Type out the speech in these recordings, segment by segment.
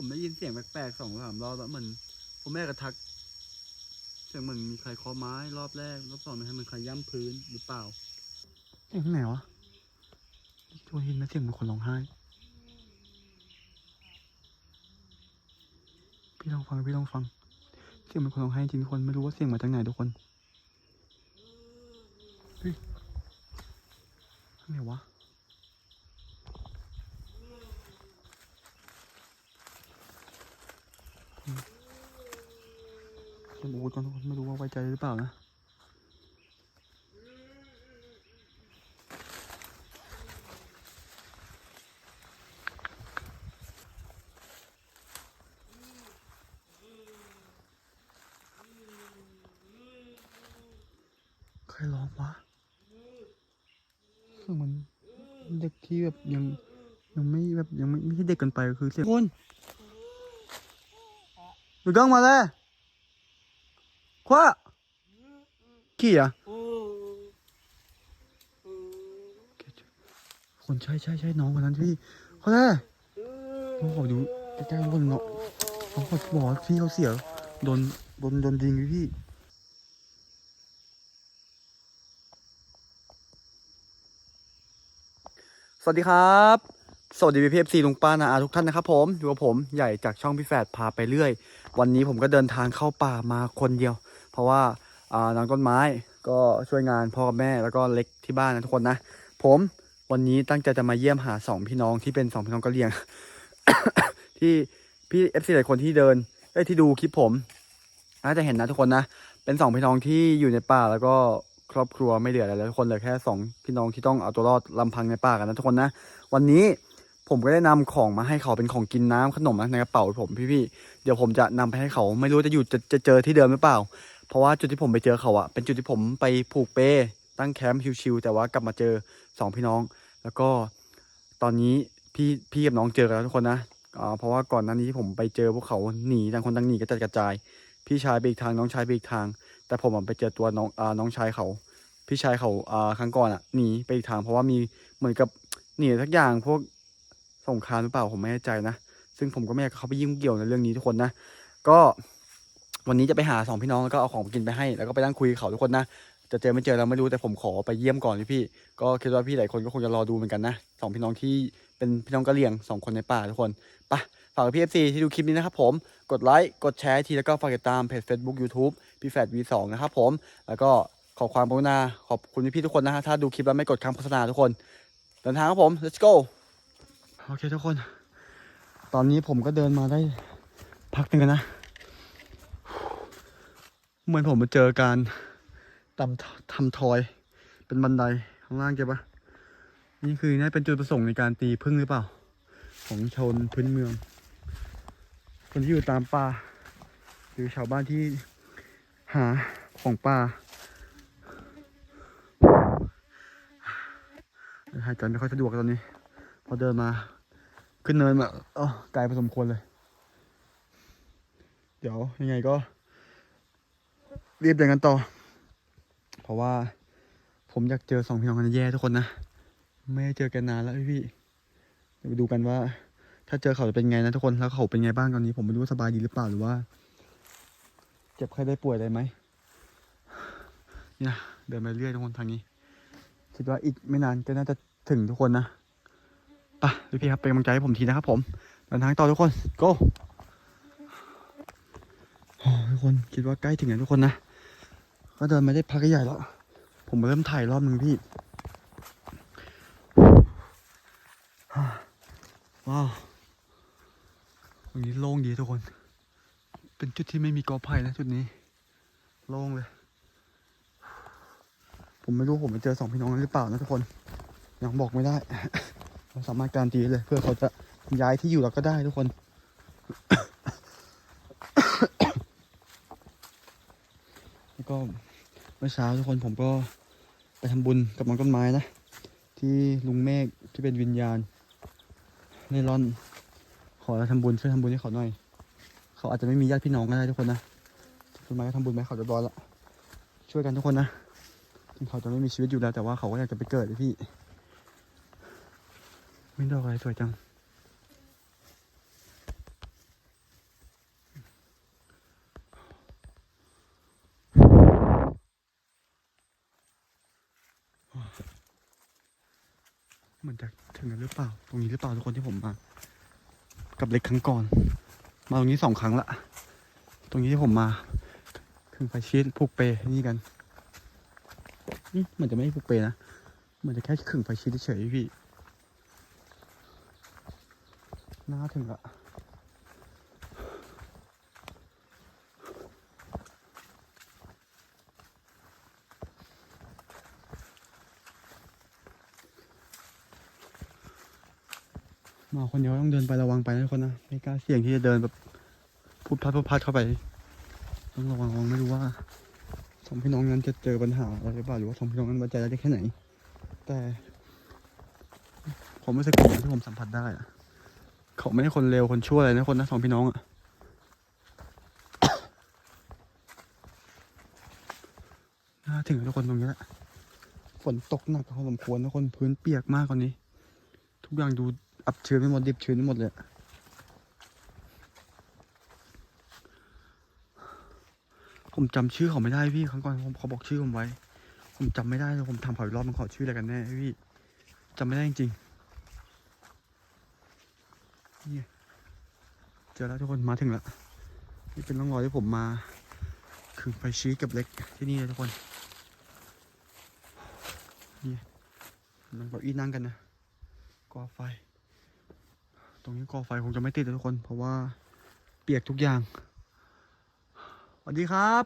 ผมได้ยินเสียงแปลกๆสองสามรอบแล้วเหมือนผมแม่กระทักเสียงเหมือนมีใครเคาะไม้รอบแรกรอบสองนะฮะมันใครย่ำพื้นหรือเปล่าเสียงที่ไหนวะทัวยินนะเสียงเหมันคนร้องไห้ พี่ลองฟังพี่ลองฟัง เสียงเหมันคนร้องไห้จริงทุกคนไม่รู้ว่าเสียงมาจากไหนทุกคนเฮ้ยอะไรวะ เสียงอูดก่อนทุกคนไม่รู้ว่าไว้ใจหรือเปล่านะใครร้องวะเสียงมันเด็กที่แบบยังยังไม่แบบยังไม่ไม่ใช่เด็กเกันไปคือเสียงคนดูกล้องมาเลย คว้าขี้อะคนใช่ใช่ใช่น้องคนนั้นพี่เขาเลยน้องขอดูใกล้ๆคนน้องน้องขอบอกว่าพี่เขาเสียโดนโดนโดนยิงพี่สวัสดีครับ สวัสดีพี่พีเอฟซีลุงป้านาอาทุกท่านนะครับผมอยู่กับผมใหญ่จากช่องพี่แฝดพาไปเรื่อย วันนี้ผมก็เดินทางเข้าป่ามาคนเดียวเพ ราะว่าอ่าน้องต้นไม้ก็ช่วยงานพ่อกับแม่แล้วก็เล็กที่บ้านนะทุกคนนะ ผมวันนี้ตั้งใจจะมาเยี่ยมหาสองพี่น้องที่เป็นสองพี่น้องกะเหรี่ยง ที่พี่เอฟซีหลายคนที่เดินเอ้ยที่ดูคลิปผมน่าจะเห็นนะทุกคนนะเป็นสองพี่น้องที่อยู่ในป่าแล้วก็ครอบครัวไม่เหลืออะไรแล้วทุกคนเหลือแค่สองพี่น้องที่ต้องเอาตัวรอดลำพังในป่ากันนะทุกคนนะ วันนี้ผมก็ได้นำของมาให้เขาเป็นของกินน้ำขนมนะในกระเป๋าผมพี่ๆเดี๋ยวผมจะนำไปให้เขาไม่รู้จะอยู่จะจะเจอที่เดิมหรือเปล่า เพราะว่าจุดที่ผมไปเจอเขาอะเป็นจุดที่ผมไปผูกเปตั้งแคมป์ชิวๆแต่ว่ากลับมาเจอสองพี่น้อง แล้วก็ตอนนี้พี่พี่กับน้องเจอกันแล้วทุกคนนะเพราะว่าก่อนหน้านี้ที่ผมไปเจอพวกเขาหนีต่างคนต่างหนีกระจัดกระจาย พี่ชายไปอีกทางน้องชายไปอีกทาง แต่ผมไปเจอตัวน้องอน้องชายเขา พี่ชายเขาอ่าครั้งก่อนอะหนีไปอีกทาง เพราะว่ามีเหมือนกับหนีทักอย่างพวกสงครามหรือเปล่าผมไม่แน่ใจนะ ซึ่งผมก็ไม่อยากเข้าไปยุ่งเกี่ยวในเรื่องนี้ทุกคนนะ ก็ วันนี้จะไปหาสองพี่น้องแล้วก็เอาของกินไปให้ แล้วก็ไปนั่งคุยกับเขาทุกคนนะ จะเจอไม่เจอเราไม่รู้แต่ผมขอไปเยี่ยมก่อนพี่พี่ ก็คิดว่าพี่หลายคนก็คงจะรอดูเหมือนกันนะสองพี่น้องที่เป็นพี่น้องกะเหรี่ยงสองคนในป่าทุกคนไปะฝากพี่เอฟซีที่ดูคลิปนี้นะครับผม กดไลค์ กดแชร์ทีแล้วก็ฝากติดตามเพจ Facebook YouTube พี่แฟด V2 นะครับผม แล้วก็ขอความกรุณาขอบคุณพี่ๆทุกคนนะฮะถ้าดูคลิปแล้วไม่กดคำโฆษณาทุกคนเดินทางครับผม let's go โอเคทุกคน ตอนนี้ผมก็เดินมาได้พักหนึ่งนะ เหมือนผมมาเจอการตำทำทอย เป็นบันไดข้างล่างเก็บปะนี่คือน่าเป็นจุดประสงค์ในการตีพึ่งหรือเปล่า ของชนพื้นเมือง คนที่อยู่ตามป่าหรือชาวบ้านที่หาของป่าหายใจไม่ค่อยสะดวกตอนนี้ พอเดินมา ขึ้นเนินมาอ๋อไกลพอสมควรเลย เดี๋ยวยังไงก็ รีบเดินกันต่อ เพราะว่าผมอยากเจอสองพี่น้องกันแย่ทุกคนนะ ไม่เจอกันนานแล้วพี่ๆเดี๋ยวไปดูกันว่า ถ้าเจอเขาจะเป็นไงนะทุกคน แล้วเขาเป็นไงบ้างตอนนี้ ผมไม่รู้ว่าสบายดีหรือเปล่าหรือว่า เจ็บใครได้ป่วยอะไรไหมเนี่ยเดินไปเรื่อยทุกคนทางนี้ คิดว่าอีกไม่นานก็น่าจะถึงทุกคนนะไปพี่พี่ครับเป็นกำลังใจให้ผมทีนะครับผมเดินทางต่อทุกคน go ทุกคนคิดว่าใกล้ถึงแล้วทุกคนนะ ก็เดินมาได้พักใหญ่แล้ว ผมเริ่มถ่ายรอบหนึ่งพี่ ว้าวตรงนี้โล่งดีทุกคน เป็นจุดที่ไม่มีกอไผ่นะจุดนี้ โล่งเลย ผมไม่รู้ผมไปเจอสองพี่น้องนั้นหรือเปล่านะทุกคน ยังบอกไม่ได้เราสามารถการนตีเลย เพื่อเขาจะย้ายที่อยู่เราก็ได้ทุกคนแล้วก็ เมื่อเช้าทุกคนผมก็ไปทำบุญกับน้องต้นไม้นะ ที่ลุงเมฆที่เป็นวิญญาณเล่ร่อน ขอเราทำบุญช่วยทำบุญให้เขาหน่อย เขาอาจจะไม่มีญาติพี่น้องก็ได้ทุกคนนะต้นไม้ก็ทำบุญไปให้เขาเรียบร้อยแล้วช่วยกันทุกคนนะถึงเขาจะไม่มีชีวิตอยู่แล้วแต่ว่าเขาก็อยากจะไปเกิดเลยพี่ไม่ดอกอะไรสวยจัง มือนจะ ถึงกันหรือเปล่า ตรงนี้หรือเปล่าทุกคนที่ผมมา กับเล็กครั้งก่อน มาตรงนี้สองครั้งละ ตรงนี้ที่ผมมาถึงไฟชีสผูกเปนี่กันนี่มันจะไม่ผูกเปนะมันจะแค่ขึงไฟชีสเฉยพี่น่าถึงละ คนเดียวต้องเดินไประวังไปนะทุกคนนะไม่กล้าเสี่ยงที่จะเดินแบบพุดพัดพุดพัดเข้าไป ต้องระวังระวังไม่รู้ว่าสองพี่น้องนั้นจะเจอปัญหาอะไรหรือเปล่าหรือว่าสองพี่น้องนั้นไว้ใจได้แค่ไหน แต่ผมไม่สักคนที่ผมสัมผัสได้อะเขาไม่ได้คนเลวคนชั่วอะไรนะคนนะสองพี่น้องอะน่าถึงทุกคนตรงนี้แหละฝนตกหนักพอสมควรทุกคนพื้นเปียกมากกว่านี้ ทุกอย่างดู อับชื้นไปหมดดิบชื้นไปหมดเลย ผมจำชื่อเขาไม่ได้พี่ครั้งก่อนผมเขาบอกชื่อผมไว้ ผมจำไม่ได้เลยผมถามเขาอีกรอบมันขอชื่ออะไรกันแน่พี่จำไม่ได้จริงๆนี่เจอแล้วทุกคนมาถึงแล้วนี่เป็นร่องรอยที่ผมมา คือไฟชี้กับเล็กที่นี่เลยทุกคนนี่นั่งเก้าอี้นั่งกันนะก่อไฟ รงนี้ก่อไฟคงจะไม่ติดทุกคน เพราะว่าเปียกทุกอย่างสวัสดีครับ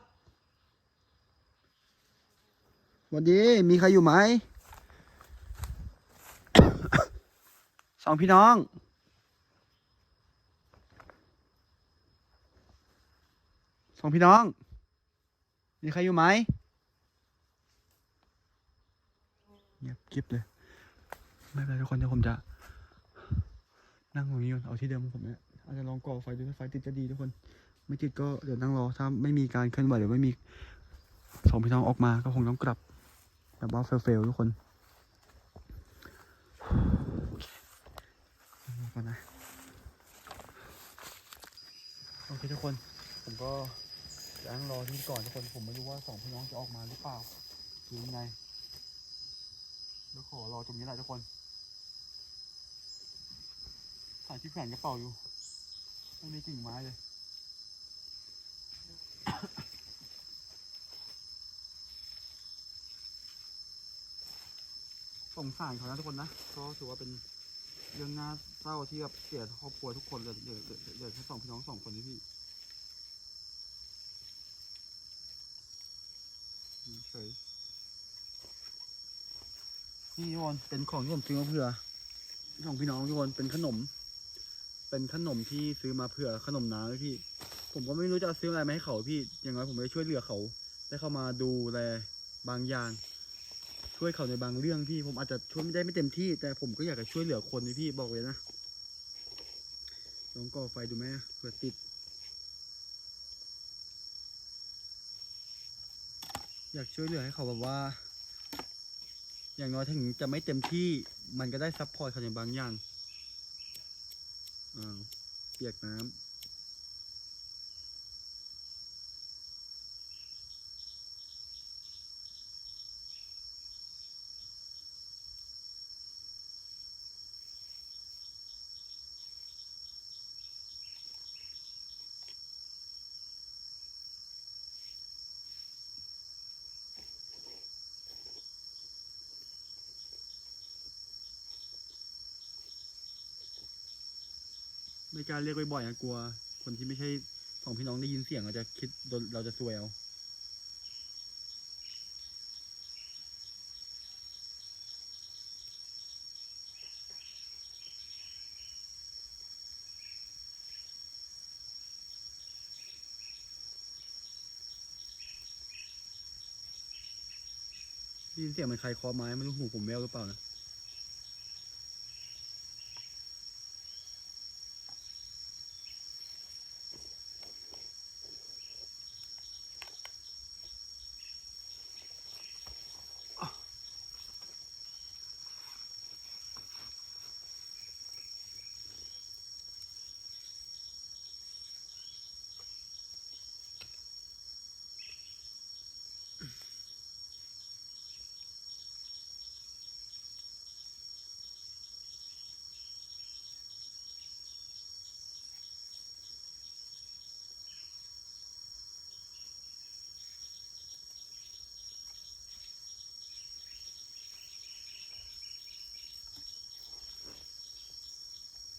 สวัสดีมีใครอยู่ไหมสองพี่น้องสองพี่น้อง มีใครอยู่ไหมเงียบกริบเลย ไม่เป็นไรทุกคนเดี๋ยวผมจะ นั่งตรงนี้ก่อนเอาที่เดิมของผมเนี่ยอาจจะลองก่อไฟดูถ้าไฟติดจะดีทุกคน ไม่ติดก็เดี๋ยวนั่งรอถ้าไม่มีการเคลื่อนไหวหรือไม่มีสองพี่น้องออกมาก็คงต้องกลับแบบว่าเฟลๆทุกคนโอเคก่อนนะโอเคทุกคน ผมก็จะนั่งรอที่นี่ก่อนทุกคนผมไม่รู้ว่าสองพี่น้องจะออกมาหรือเปล่าหรือยังไงเดี๋ยวขอรอตรงนี้แหละทุกคนถ่าที่แขวนกระเป๋าอยู่ไม่มีกิ่งไม้เลยสงสารเขานะทุกคนนะก็ถือว่าเป็นเรื่องน่าเศร้าที่แบบเสียครอบครัวทุกคนเลยเหลือเหลือเหลือแค่สองพี่น้องสองคนนี่พี่อืมเฉยนี่ทุกคนเป็นของที่ผมซื้อมาเผื่อของพี่น้องทุกคนเป็นขนม เป็นขนมที่ซื้อมาเผื่อขนมน้ำไว้พี่ ผมก็ไม่รู้จะซื้ออะไรมาให้เขาพี่ อย่างน้อยผมได้ช่วยเหลือเขา ได้เข้ามาดูแลบางอย่าง ช่วยเขาในบางเรื่องพี่ ผมอาจจะช่วยไม่ได้ไม่เต็มที่ แต่ผมก็อยากจะช่วยเหลือคนนี่พี่บอกเลยนะ ลองก่อไฟดูไหมเผื่อติด อยากช่วยเหลือให้เขาแบบว่า อย่างน้อยถึงจะไม่เต็มที่ มันก็ได้ซัพพอร์ตเขาในบางอย่าง เปียกน้ำ ไม่กล้าเรียกบ่อยๆนะกลัว คนที่ไม่ใช่ของพี่น้องได้ยินเสียงเราจจะคิดเราจะซวยเอาได้ยินเสียงเหมันใครเคอไม้ไม่รู้หูผมแววหรือเปล่านะ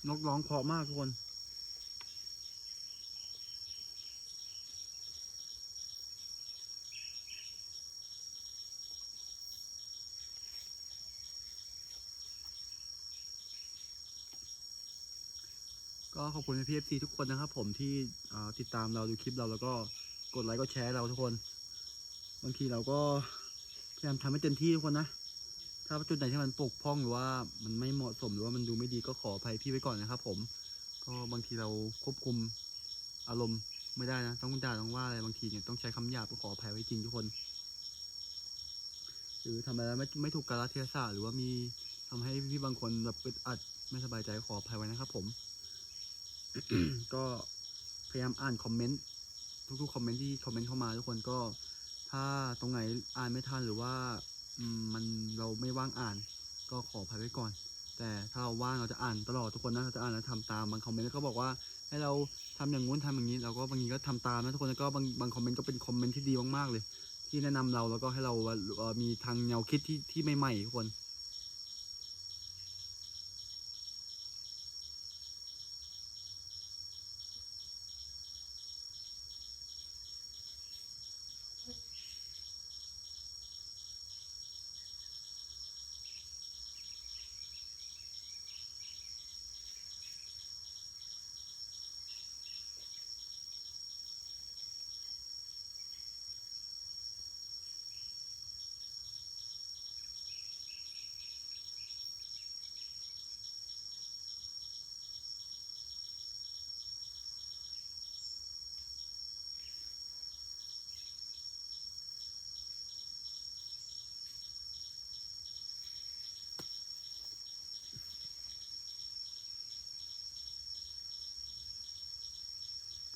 นกร้องเพราะมากทุกคน ก็ขอบคุณพี่เอฟซีทุกคนนะครับผมที่ติดตามเราดูคลิปเราแล้วก็กดไลค์กดแชร์เราทุกคน บางทีเราก็พยายามทำให้เต็มที่ทุกคนนะาจุดไหนที่มันปกพร่องหรือว่ามันไม่เหมาะสมหรือว่ามันดูไม่ดีก็ขออภัยพี่ไว้ก่อนนะครับ ผม ก็บางทีเราควบคุมอารมณ์ไม่ได้นะต้องด่าต้องว่าอะไรบางทีเนี่ยต้องใช้คำหยาบก็ขออภัยไว้จริงทุกคน หรือทำอะไรแล้วไม่ไม่ถูกกาลเทศะหรือว่ามีทำให้พี่บางคนแบบอึดอัดไม่สบายใจขออภัยไว้นะครับ ผม ก็พยายามอ่านคอมเมนต์ทุกๆคอมเมนต์ที่คอมเมนต์เข้ามาทุกคนก็ ถ้าตรงไหนอ่านไม่ทันหรือว่า มันเราไม่ว่างอ่าน ก็ขออภัยไว้ก่อน แต่ถ้าเราว่างเราจะอ่านตลอดทุกคนนะเราจะอ่านแล้วทำตามบางคอมเมนต์ก็บอกว่า ให้เราทำอย่างงู้นทำอย่างนี้ เราก็บางทีก็ทำตามนะทุกคนแล้วก็บางบางคอมเมนต์ก็เป็นคอมเมนต์ที่ดีมากๆเลย ที่แนะนำเราแล้วก็ให้เรามีทางแนวคิดที่ที่ใหม่ๆทุกคน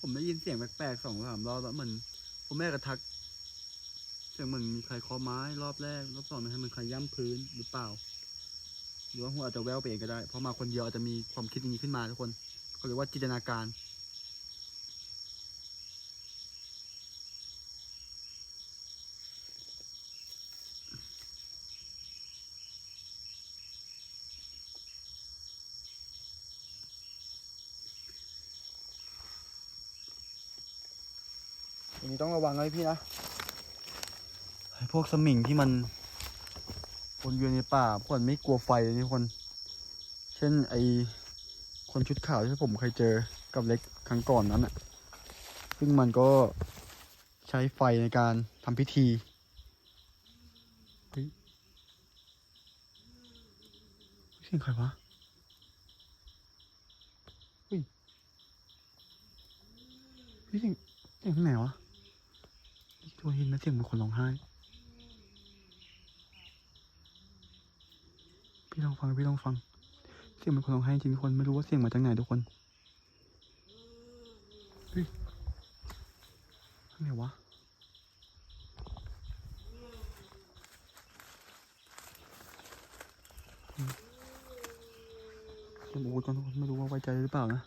ผมได้ยินเสียงแปลกๆสองสามรอบแล้วเหมือนพ่อแม่กระทัก เสียงเหมือนมีใครเคาะไม้รอบแรกรอบสองนะฮะมันใครย่ำพื้นหรือเปล่า หรือว่าหัวอาจจะแววไปเองก็ได้ เพราะมาคนเดียวอาจจะมีความคิดอย่างนี้ขึ้นมาทุกคนเขาเรียกว่าจินตนาการ อังระวังเลยพี่นะพวกสมิงที่มันวนเวียนในป่าพวกมันไม่กลัวไฟเลยนี่คน เช่นไอคนชุดขาวที่ผมเคยเจอกับเล็กครั้งก่อนนั้นอะซึ่งมันก็ใช้ไฟในการทำพิธีเฮ้ยสียงใครวะเฮ้ยเสียงเสียงไหนวะ ตัวเห็นไหมเสียงเหมันคนร้องไห้ พี่ลองฟัง พี่ลองฟัง เสียงเหมันคนร้องไห้จริงทุกคนไม่รู้ว่าเสียงมาจากไหนทุกคนเฮ้ยอะไรวะอืมเสียงอูดก่อนทุกคนไม่รู้ว่าไว้ใจหรือเปล่านะ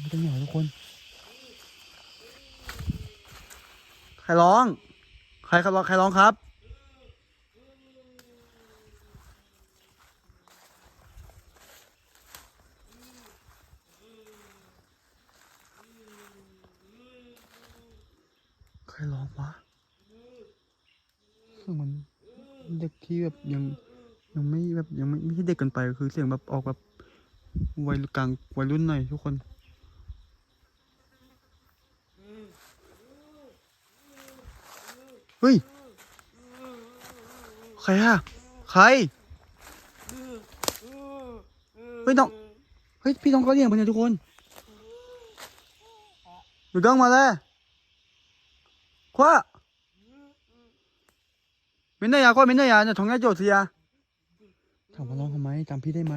ไม่ต้องเหนียวทุกคน ใครร้อง ใครครับใครร้องครับ ใครร้องวะเสียงมันเด็กที่แบบยังยังไม่แบบยังไม่ไม่ใช่เด็กเกันไปคือเสียงแบบออกแบบวัยกลางวัยรุ่นหน่อยทุกคน เฮ้ย ใครอะใคร เฮ้ยน้อง เฮ้ย พี่น้องเขาเลี้ยงไปเนี่ยทุกคนอยู่ดังมาเลยคว้ามินเนยาคว้ามินเนยาเนี่ยทองยาโจทย์สิยาถามว่าร้องทำไมจำพี่ได้ไหม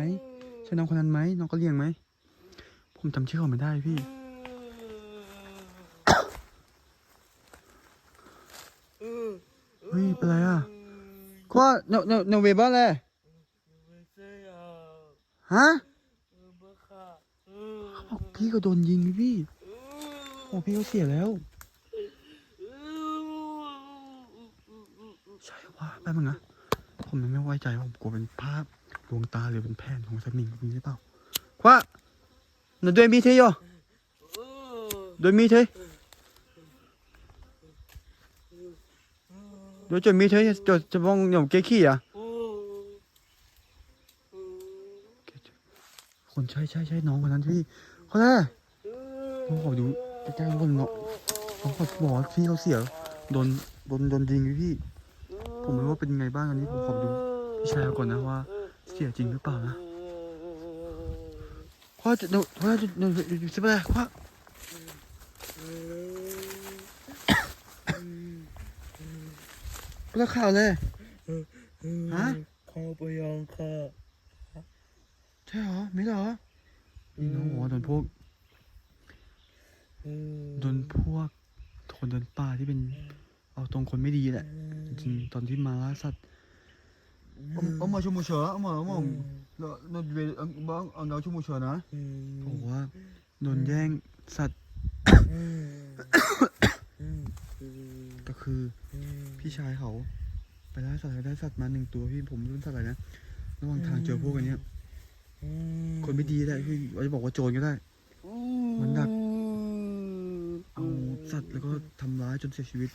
ใช่น้องคนนั้นไหมน้องเขาเลี้ยงไหม ผมจำชื่อเขาไม่ได้พี่ ฮฮ้ยเป็นไรอะคว้าโนโนโนเวบ้าเลยฮะบอกพี่ก็โดนยิงพี่โอ้พี่ก็เสียแล้วใช่ว่าแป๊บนึงนะผมยังไม่ไว้ใจผมกลัวเป็นภาพดวงตาหรือเป็นแผ่นของสมิงมีหรือเปล่าคว้าหนูด้วยมีเทยอด้วยด้วยมีเทย จะจะมองหย่อมเก๊ขี้อะคนใช่ใช่ใช่น้องคนนั้นพี่เขาแน่น้องขอดูใกล้ๆคนเนาะน้องขอบอกว่าพี่เขาเสียโดนโดนโดนยิงพี่ ผมไม่รู้ว่าเป็นยังไงบ้างอันนี้ผมขอดูพี่ชายก่อนนะว่า เสียจริงหรือเปล่านะคว้าจะโดนคว้าจะโดนสิบอะไรคว้า เลิกข่าวเลยฮะเข้าไปยังค่ะใช่เหรอไม่เหรอนี่น้องบอกว่าโดนพวกโดนพวกคนเดินป่าที่เป็น เอาตรงคนไม่ดีแหละจริงๆตอนที่มาล่าสัตว์เอามาชมูเฉอเอามาเอามาเราเราเวบ้างเอาเราชมูเฉอนะบอกว่าโดนแย่งสัตว์ ก็คือพี่ชายเขา ไปล่าสัตว์ได้สัตว์มาหนึ่งตัวพี่ผมไม่รู้สัตว์อะไรนะระหว่างทางเจอพวกอันเนี้ยคนไม่ดีได้พี่เราจะบอกว่าโจรก็ได้มันดักเอาสัตว์แล้วก็ทำร้ายจนเสียชีวิต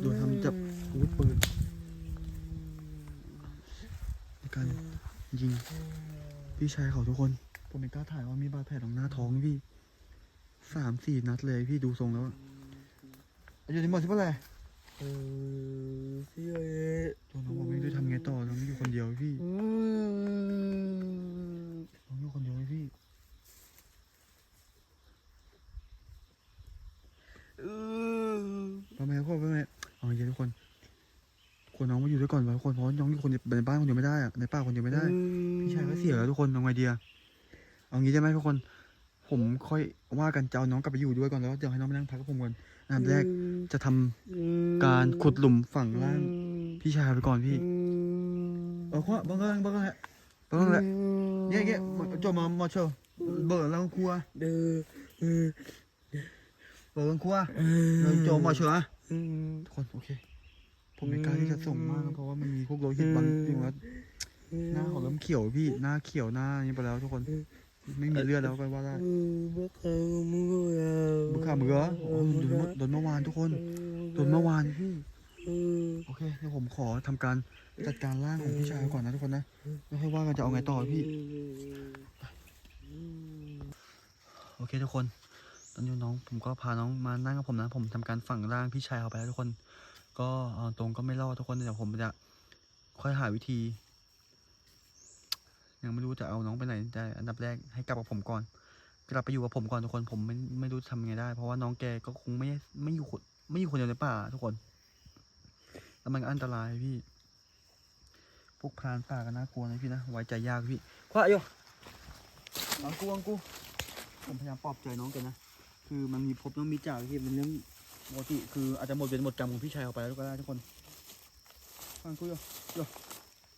โดยทำจับอาวุธปืนในการยิงพี่ชายเขาทุกคน ผมไม่กล้าถ่ายว่ามีบาดแผลตรงหน้าท้องพี่สามสี่นัดเลยพี่ดูทรงแล้วอะ อายุที่หมดใช่ปะเลยเออเสียเอตัวน้องบอกไม่รู้จะทำไงต่อน้องอยู่คนเดียวพี่น้องอยู่คนเดียวพี่พ่อแม่พ่อแม่เอาอย่างนี้ทุกคนควรน้องมาอยู่ด้วยก่อนวะทุกคนเพราะน้องอยู่คนเดียวในบ้านคนเดียวไม่ได้อะในป่าคนเดียวไม่ได้พี่ชายก็เสียแล้วทุกคนเอาไงดีอะเอางี้ได้ไหมทุกคน ผมค่อยว่ากันจะเอาน้องกลับไปอยู่ด้วยก่อนแล้วเดี๋ยวให้น้องมานั่งพักกับผมก่อนอันดับแรกจะทำการขุดหลุมฝังร่างพี่ชายไปก่อนพี่เออข้อบางเรื่องบางเรื่องแหละบางเรื่องแหละเงี้ยเงี้ยจบมามาเชียวเบิร์ดแล้วครัวเด้อเออเบิร์ดครัวเอเราจบมาเชียวอะอืมทุกคนโอเค ผมไม่กล้าที่จะส่งมากนะเพราะว่ามันมีพวกโลหิตบางอย่างแล้วหน้าเขาเริ่มเขียวพี่หน้าเขียวหน้านี้ไปแล้วทุกคน ไม่มีเลือดแล้วก็ว่าได้เออบักขามืออะบุคคามือเหรอโอ้โดนเมื่อโดนเมื่อวานทุกคนโดนเมื่อวานพี่เออโอเคเดี๋ยวผมขอทำการจัดการร่างของพี่ชายก่อนนะทุกคนนะแล้วค่อยว่ากันจะเอาไงต่อพี่ โอเคทุกคน ตอนนี้น้องผมก็พาน้องมานั่งกับผมนะ ผมทำการฝังร่างพี่ชายเขาไปแล้วทุกคน ก็เอาตรงก็ไม่รอดทุกคนเดี๋ยวผมจะค่อยหาวิธี ยังไม่รู้จะเอาน้องไปไหนแต่อันดับแรกให้กลับกับผมก่อน กลับไปอยู่กับผมก่อนทุกคนผมไม่ไม่รู้จะทำยังไงได้ เพราะว่าน้องแกก็คงไม่ไม่อยู่คนไม่อยู่คนเดียวในป่าทุกคนแล้วมันก็อันตรายพี่พวกพรานป่าก็น่ากลัวนะพี่นะไว้ใจยากพี่คว้าโยอังกูอังกูผมพยายามปลอบใจน้องกันนะคือมันมีพบต้องมีจ่ากที่เป็นเรื่องปกติคืออาจจะหมดเวรหมดกรรมของพี่ชายเขาไปแล้วก็ได้ทุกคนอังกูโยโย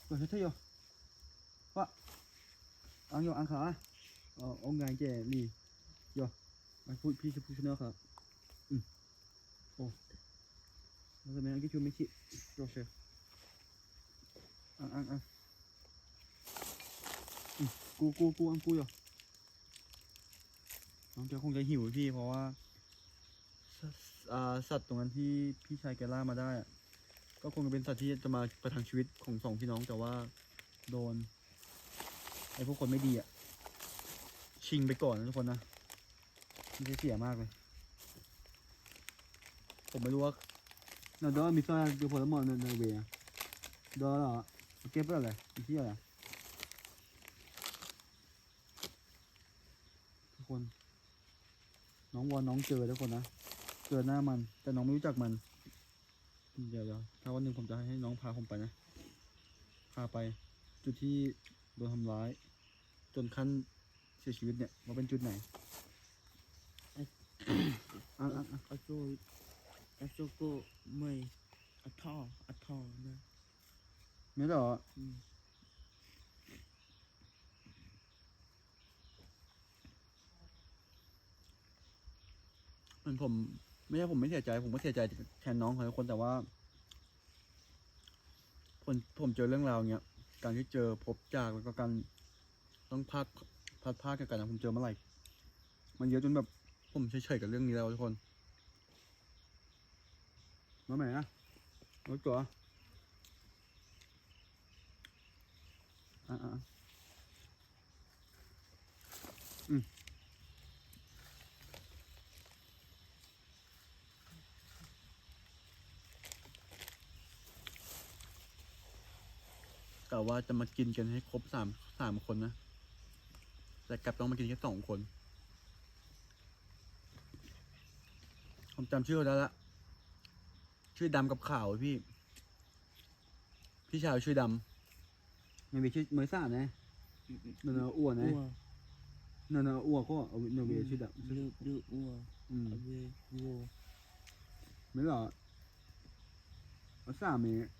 โยเท่โยว่าอังโย อังโยอังขาเออองไงแกนี่โยอังพูดพี่จะพูดชนะครับอืมโอ้แล้วทำไมอังกิชูไม่ชิโยเชอังอังอังอืมกูกูกูอังกูโยน้องแกคงจะหิวพี่เพราะว่าสัตว์ตรงนั้นที่พี่ชายแกล่ามาได้ก็คงจะเป็นสัตว์ที่จะมาประทังชีวิตของสองพี่น้องแต่ว่าโดน อ้พวกคนไม่ดีอะชิงไปก่อนนะทุกคนนะมันจะเสียมากเลย ผมไม่รู้ว่าเนาดี๋ยวมีซ่าดูผลไม้ในในเวียเดี๋ยวเหรอเก็บไปอะไรที่อะไรทุกคน น้องวอนน้องเจอทุกคนนะเจอหน้ามัน แต่น้องไม่รู้จักมัน เดี๋ยวเดี๋ยวถ้าวันหนึ่งผมจะให้น้องพาผมไปนะ พาไป จุดที่โดนทำร้าย จนขั้นเสียชีวิตเนี่ยว่าเป็นจุดไหนอะอะอะอาโซอาโซก็ไม่อัทออัทอนะไม่หรอมันผม ไม่ใช่ผมไม่เสียใจ ผมก็เสียใจแทนน้องเขาทุกคนแต่ว่าผมผมเจอเรื่องราวเนี้ย การที่เจอพบจากแล้วก็การ ต้องพลาดพลาดพลาดกันกันนะผมเจอเมื่อไหร่มันเยอะจนแบบผมเฉยๆกับเรื่องนี้แล้วทุกคนมาไหนนะรถตัวอ่าอืมกะว่าจะมากินกันให้ครบสามสามคนนะ แต่กลับต้องมากินแค่สองคน ผมจำชื่อเขาได้ละชื่อดำกับขาวพี่ พี่ชายชื่อดำมันมีชื่อเมยซ่านะเนนอ้วนนะอ้วเนนอ้วนก็เอาเนเวชื่อดำดื้อดื้ออ้วอืมเอาเวโวไม่หรอเอาสามเมตร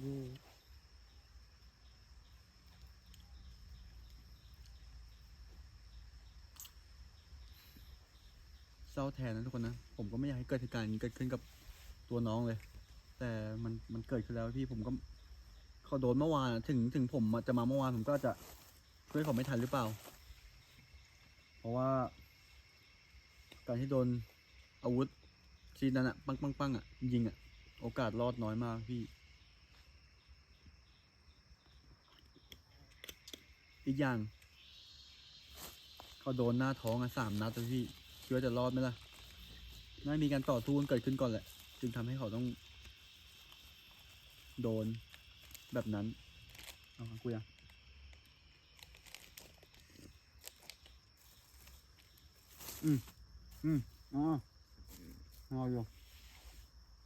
โว เศร้าแทนนะทุกคนนะ ผมก็ไม่อยากให้เกิดเหตุการณ์อย่างนี้เกิดขึ้นกับตัวน้องเลย แต่มันมันเกิดขึ้นแล้วพี่ผมก็เขาโดนเมื่อวานถึงถึงผมจะมาเมื่อวานผมก็จะช่วยเขาไม่ทันหรือเปล่า เพราะว่า การที่โดนอาวุธชีนั้นอะปังปังปังอะยิงอะโอกาสรอดน้อยมากพี่ อีกอย่างเขาโดนหน้าท้องอะสามนัดเลยพี่ ดว่าจะรอดไหมล่ะน่ามีการต่อสู้กันเกิดขึ้นก่อนแหละ จึงทำให้เขาต้อง โดนแบบนั้น เอากูยังอืม อืม อ๋อเอาอยู่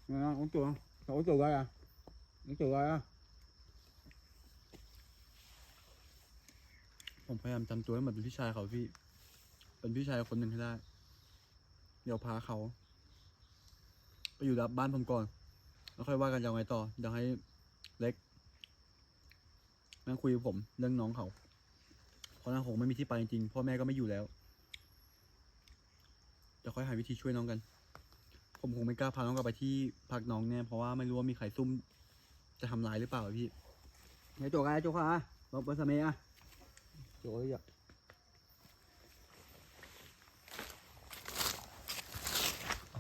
เนี่ยนะ ông tưởng ông tưởng gai à ông tưởng gai à ผมพยายามจำตัวให้เหมือนเป็นพี่ชายเขาพี่ เป็นพี่ชายคนหนึ่งให้ได้ เดี๋ยวพาเขา ไปอยู่รับบ้านผมก่อน แล้วค่อยว่ากันจะเอาไงต่อเดี๋ยวให้เล็กนั่งคุยกับผมเรื่องน้องเขาเพราะน้าผมไม่มีที่ไปจริงๆพ่อแม่ก็ไม่อยู่แล้วเดี๋ยวค่อยหาวิธีช่วยน้องกัน ผมคงไม่กล้าพาน้องกลับไปที่พักน้องแน่เพราะว่าไม่รู้ว่ามีใครซุ่มจะทำร้ายหรือเปล่าพี่ไอ้โจกไอ้โจกอะบอกเบอร์สเมย์อะ chỗ ấy ạ โอ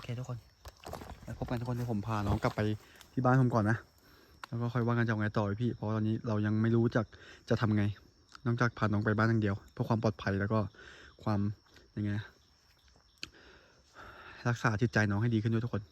เคทุกคนแล้วพบกันทุกคนที่ผมพาน้องกลับไปที่บ้านผมก่อนนะ แล้วก็ค่อยว่ากันจะเอาไงต่อไปพี่ เพราะตอนนี้เรายังไม่รู้จักจะทำไง นอกจากพาน้องไปบ้านอย่างเดียว เพื่อความปลอดภัยแล้วก็ความยังไงรักษาจิตใจน้องให้ดีขึ้นด้วยทุกคน